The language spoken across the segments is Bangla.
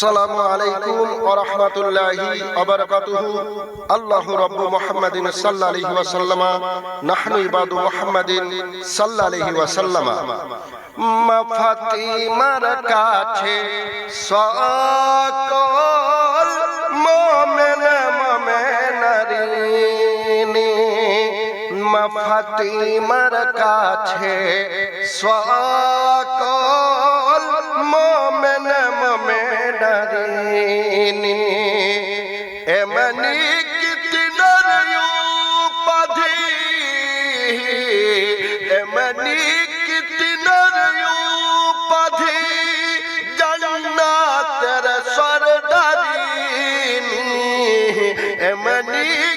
আসসালামু আলাইকুম ওয়া রাহমাতুল্লাহি ওয়া বারাকাতুহু। আল্লাহু রাব্বু মুহাম্মাদিন সাল্লাল্লাহু ওয়া সাল্লামা নাহনু ইবাদু মুহাম্মাদিন সাল্লাল্লাহু ওয়া সাল্লামা মা ফাতিমার কাছে সকল মুমিন মুমিনারিনী মা ফাতিমার কাছে সকল মোমেন মোমেনারিনী ધારીની એમની કિતનરયું પધી. એમની કિતનરયું પધી. જન્નાત સરદારીની એમની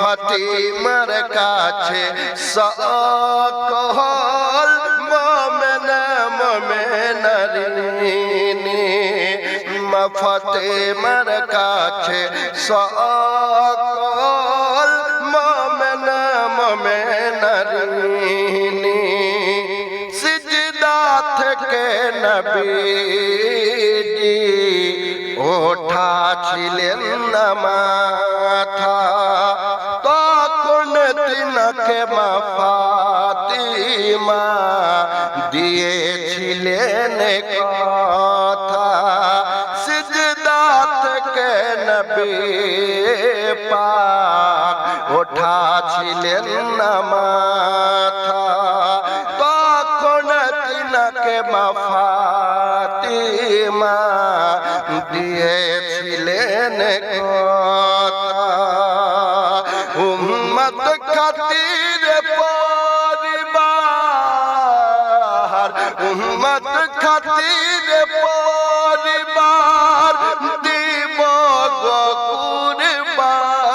মফাতিমার কাছে সকল মোমেন মোমেনারিনী মফাতিমার কাছে সকল মোমেন মোমেনারিনী সিজদা থেকে নবীজি ওঠা ছিলেন না ফাতিমা দিয়েছিলেন কথা। সিজদা থেকে নবী পাক ওঠা ছিলেন না মাথা। তখন তিনাকে মা ফাতিমা দিয়েছিলেন কথা। উম্মত খাতির পরিবার খাতির পরিবার দিব কুরবানি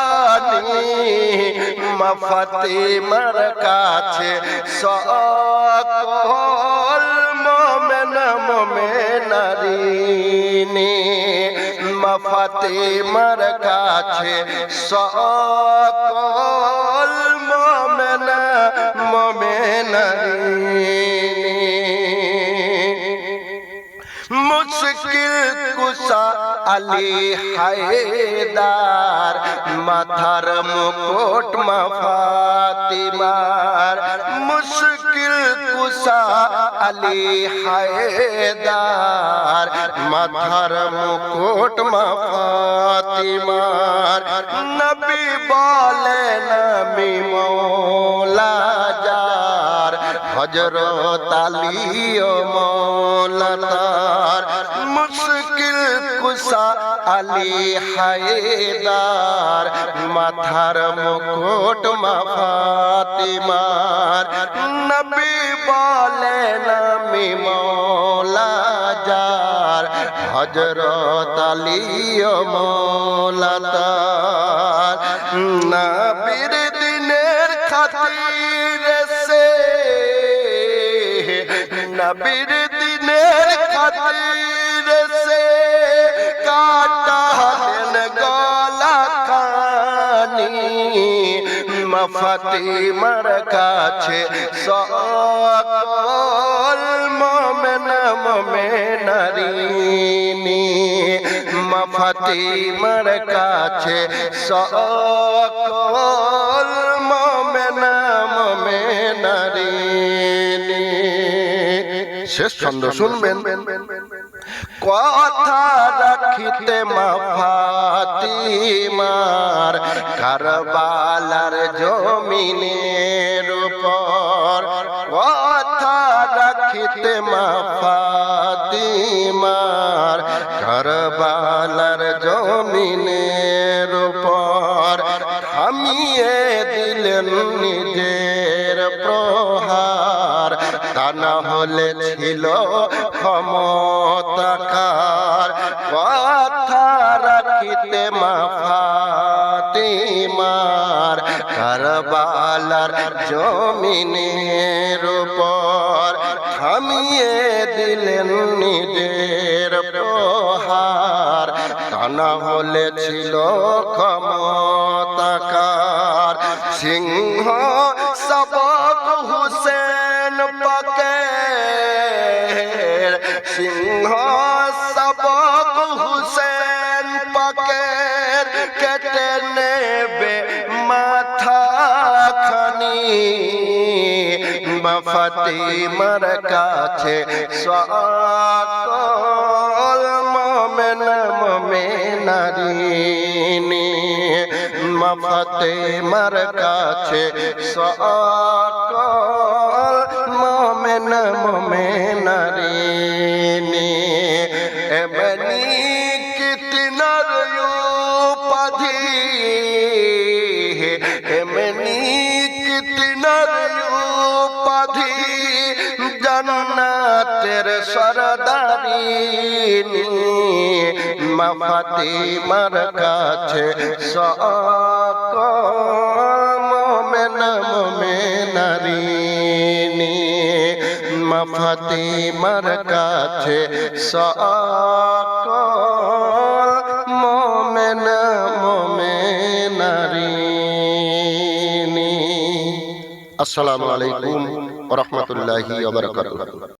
মফতিমার কাছে সকল মোমেন মোমেনারিনী মফতিমার কাছে সকল মোমেন মোমেনারিনী আলী হায়দার মাথার মুকুট মাফাতিমার মুশকিল কুসা আলী হায়দার মাথার মুকুট মাফাতিমার নবী বলেন আমি মৌলা যার হজরত আলিও মৌলাতার মুশকিল কুসা আলী হায়দার, মাথার মুকুট মাফাতিমার নবী বলেন, আমি মৌলা যার হজরত আলিও মৌলাতার নবীর নবীর দিনের খাতিরে সে কাটালেন গলা খানি মফতিমার কাছে সকল মোমেন মোমেনারিনী মফতিমার কাছে সকল শেষ ছন্দ শুনবেন। কথা রাখিতে মা ফাতিমার কারবালার জমিনের উপর। কথা রাখিতে মা ফাতিমার কারবালার জমিনের উপর। থামিয়ে দিলেন নিজের তা না হলে ছিল ক্ষমতাকার। কথা রাখিতে মা ফাতিমার কারবালার জমিনের উপর থামিয়ে দিলেন নিজের প্রহার। তা না হলে ছিল ক্ষমতাকার। সিংহ সিংহ সবক হুসেন পাকের কেটে নেবে মাথা খানি। ফাতিমার কাছে সকল মমেন মমেনারিনী। ফাতিমার কাছে সকল মমেন মমেনারিনী। সরদারিনী মাফাতি মার কাছে সকল মোমেন মোমেনারিনী মাফাতি মার কাছে সকল মোমেন মোমেনারিনী আসসালামু আলাইকুম রহমতুল্লাহি